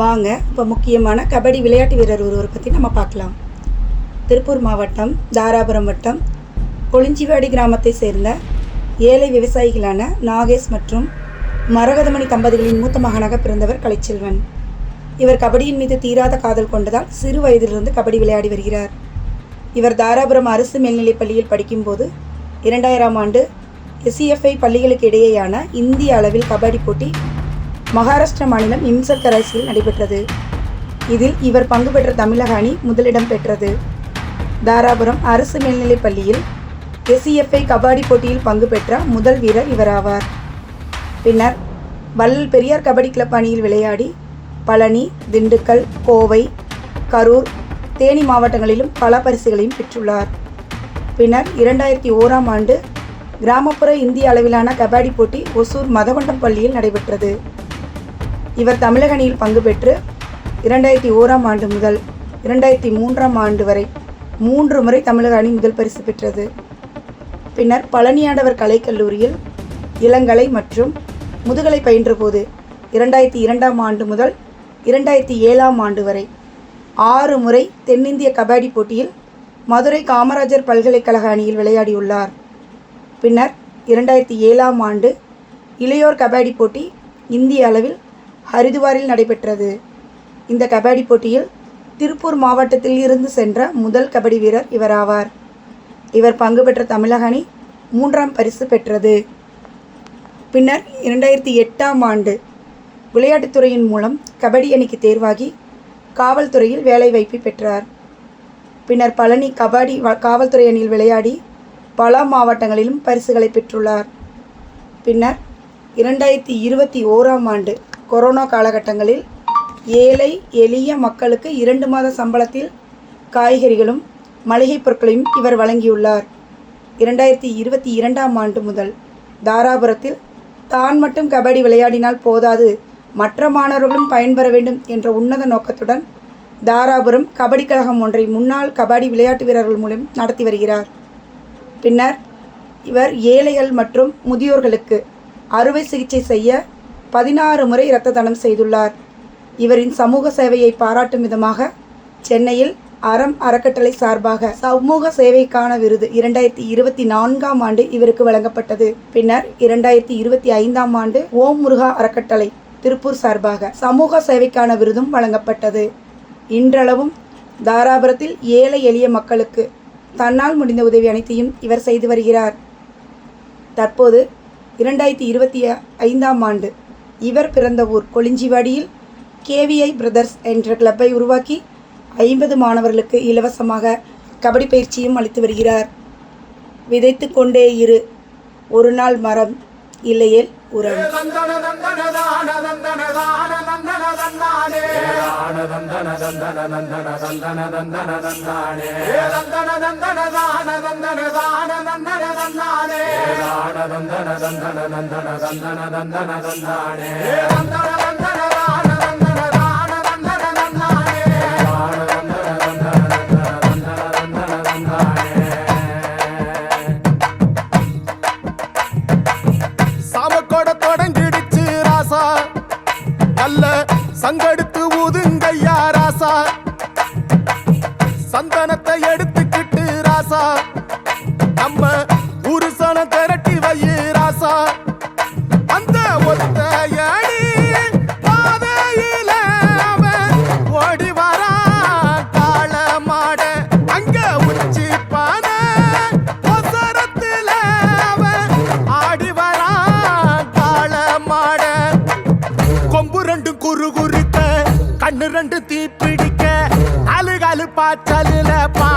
வாங்க இப்போ முக்கியமான கபடி விளையாட்டு வீரர் ஒருவரை பற்றி நம்ம பார்க்கலாம். திருப்பூர் மாவட்டம் தாராபுரம் வட்டம் கொளிஞ்சிவாடி கிராமத்தை சேர்ந்த ஏழை விவசாயிகளான நாகேஷ் மற்றும் மரகதமணி தம்பதிகளின் மூத்த மகனாக பிறந்தவர் கலைச்செல்வன். இவர் கபடியின் மீது தீராத காதல் கொண்டதால் சிறு வயதிலிருந்து கபடி விளையாடி வருகிறார். இவர் தாராபுரம் அரசு மேல்நிலைப் பள்ளியில் படிக்கும்போது இரண்டாயிரம் ஆண்டு எஸ்சிஎஃப்ஐ பள்ளிகளுக்கு இடையேயான இந்திய அளவில் கபடி போட்டி மகாராஷ்டிர மாநிலம் இம்சல் கராச்சியில் நடைபெற்றது. இதில் இவர் பங்கு பெற்ற தமிழக அணி முதலிடம் பெற்றது. தாராபுரம் அரசு மேல்நிலைப் பள்ளியில் எஸ்இஎஃப்ஐ கபாடி போட்டியில் பங்கு பெற்ற முதல் வீரர் இவராவார். பின்னர் வள்ளல் பெரியார் கபடி கிளப் அணியில் விளையாடி பழனி திண்டுக்கல் கோவை கரூர் தேனி மாவட்டங்களிலும் பல பரிசுகளையும் பெற்றுள்ளார். பின்னர் இரண்டாயிரத்தி ஓராம் ஆண்டு கிராமப்புற இந்திய அளவிலான கபாடி போட்டி ஒசூர் மதகொண்டம் பள்ளியில் நடைபெற்றது. இவர் தமிழக அணியில் பங்கு பெற்று இரண்டாயிரத்தி ஓராம் ஆண்டு முதல் இரண்டாயிரத்தி மூன்றாம் ஆண்டு வரை மூன்று முறை தமிழக அணி முதல் பரிசு பெற்றது. பின்னர் பழனியாண்டவர் கலைக்கல்லூரியில் இளங்கலை மற்றும் முதுகலை பயின்றபோது இரண்டாயிரத்தி இரண்டாம் ஆண்டு முதல் இரண்டாயிரத்தி ஏழாம் ஆண்டு வரை ஆறு முறை தென்னிந்திய கபாடி போட்டியில் மதுரை காமராஜர் பல்கலைக்கழக அணியில் விளையாடியுள்ளார். பின்னர் இரண்டாயிரத்தி ஏழாம் ஆண்டு இளையோர் கபாடி போட்டி இந்திய அளவில் ஹரிதுவாரில் நடைபெற்றது. இந்த கபடி போட்டியில் திருப்பூர் மாவட்டத்தில் இருந்து சென்ற முதல் கபடி வீரர் இவராவார். இவர் பங்கு பெற்ற தமிழக அணி மூன்றாம் பரிசு பெற்றது. பின்னர் இரண்டாயிரத்தி எட்டாம் ஆண்டு விளையாட்டுத்துறையின் மூலம் கபடி அணிக்கு தேர்வாகி காவல்துறையில் வேலைவாய்ப்பு பெற்றார். பின்னர் பழனி கபடி காவல்துறை அணியில் விளையாடி பல மாவட்டங்களிலும் பரிசுகளை பெற்றுள்ளார். பின்னர் இரண்டாயிரத்தி இருபத்தி ஓராம் ஆண்டு கொரோனா காலகட்டங்களில் ஏழை எளிய மக்களுக்கு இரண்டு மாத சம்பளத்தில் காய்கறிகளும் மளிகைப் பொருட்களையும் இவர் வழங்கியுள்ளார். இரண்டாயிரத்தி இருபத்தி இரண்டாம் ஆண்டு முதல் தாராபுரத்தில் தான் மட்டும் கபடி விளையாடினால் போதாது மற்ற மாணவர்களும் பயன்பெற வேண்டும் என்ற உன்னத நோக்கத்துடன் தாராபுரம் கபடி கழகம் ஒன்றை முன்னாள் கபடி விளையாட்டு வீரர்கள் மூலம் நடத்தி வருகிறார். பின்னர் இவர் ஏழைகள் மற்றும் முதியோர்களுக்கு அறுவை சிகிச்சை செய்ய பதினாறு முறை இரத்த தானம் செய்துள்ளார். இவரின் சமூக சேவையை பாராட்டும் விதமாக சென்னையில் அறம் அறக்கட்டளை சார்பாக சமூக சேவைக்கான விருது இரண்டாயிரத்தி இருபத்தி நான்காம் ஆண்டு இவருக்கு வழங்கப்பட்டது. பின்னர் இரண்டாயிரத்தி இருபத்தி ஐந்தாம் ஆண்டு ஓம் முருகா அறக்கட்டளை திருப்பூர் சார்பாக சமூக சேவைக்கான விருதும் வழங்கப்பட்டது. இன்றளவும் தாராபுரத்தில் ஏழை எளிய மக்களுக்கு தன்னால் முடிந்த உதவி அனைத்தையும் இவர் செய்து வருகிறார். தற்போது இரண்டாயிரத்தி இருபத்தி ஐந்தாம் ஆண்டு இவர் பிறந்த ஊர் கொளிஞ்சிவாடியில் கேவிஐ பிரதர்ஸ் என்ற கிளப்பை உருவாக்கி ஐம்பது மாணவர்களுக்கு இலவசமாக கபடி பயிற்சியும் அளித்து வருகிறார். விதைத்து கொண்டே இரு. ஒரு நாள் மரம் இல்லையேல் உரம். ದಾನ ದಂದನ ದಂದನ ನಂದನ ದಂದನ ದಂದನ ದಂದಾಣೆ ದಂದನ ದಂದನ ದಾನ ದಂದನ ದಾನ ನಂದನ ದಂದಾಣೆ ದಾನ ದಂದನ ದಂದನ ನಂದನ ದಂದನ ದಂದನ ದಂದಾಣೆ ದಂದನ ದಂದನ சங்கெடுத்து ஊதுங்கய்யா ராசா. சந்தனத்தை எடுத்துக்கிட்டு ராசா. நம்ம புருஷன திரட்டி வை. கண்ணு ரெண்டு தீ பிடிக்க அழுகாலு பாய்ச்சலில் பா